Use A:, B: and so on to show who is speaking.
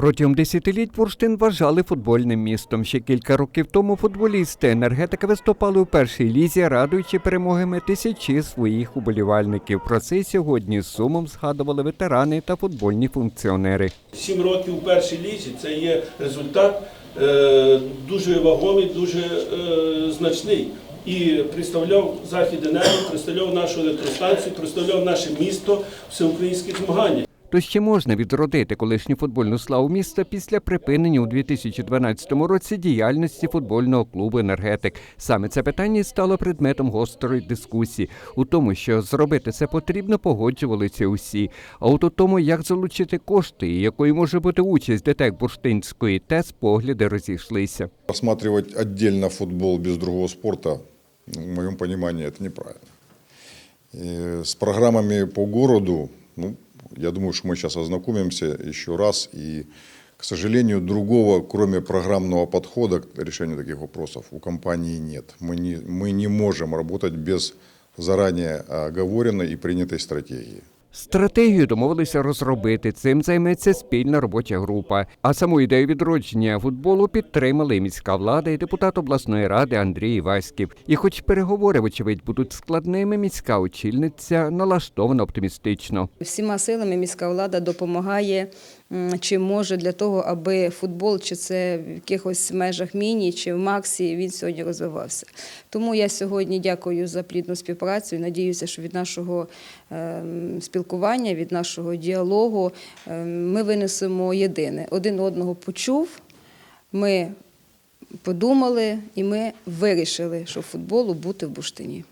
A: Протягом десятиліть Бурштин вважали футбольним містом. Ще кілька років тому футболісти енергетика виступали у першій лізі, радуючи перемогами тисячі своїх уболівальників. Про це сьогодні з сумом згадували ветерани та футбольні функціонери.
B: Сім років у першій лізі це є результат е, дуже вагомий, дуже е, значний. І представляв Захід Енерго, представляв нашу електростанцію, представляв наше місто всеукраїнських змаганнях.
A: То ще можна відродити колишню футбольну славу міста після припинення у 2012 році діяльності футбольного клубу Енергетик. Саме це питання стало предметом гострої дискусії. У тому, що зробити це потрібно, погоджувалися усі. А от у тому, як залучити кошти і якою може бути участь ДТЕК Бурштинської ТЕС, погляди розійшлися.
C: Рассматривать отдельно футбол без другого спорта, ну, в моем понимании, это неправильно. И с программами по городу, ну, я думаю, что мы сейчас ознакомимся еще раз. И, к сожалению, другого, кроме программного подхода к решению таких вопросов, у компании нет. Мы не, мы не можем работать без заранее оговоренной и принятой стратегии.
A: Стратегію домовилися розробити. Цим займеться спільна робоча група. А саму ідею відродження футболу підтримали міська влада і депутат обласної ради Андрій Іваськів. І, хоч переговори, вочевидь, будуть складними, міська очільниця налаштована оптимістично.
D: Всіма силами міська влада допомагає чи може для того, аби футбол, чи це в якихось межах міні, чи в максі, він сьогодні розвивався. Тому я сьогодні дякую за плідну співпрацю і надіюся, що від нашого ем, спілкування, від нашого діалогу ем, ми винесемо єдине. Один одного почув, ми подумали і ми вирішили, що футболу бути в Буштині.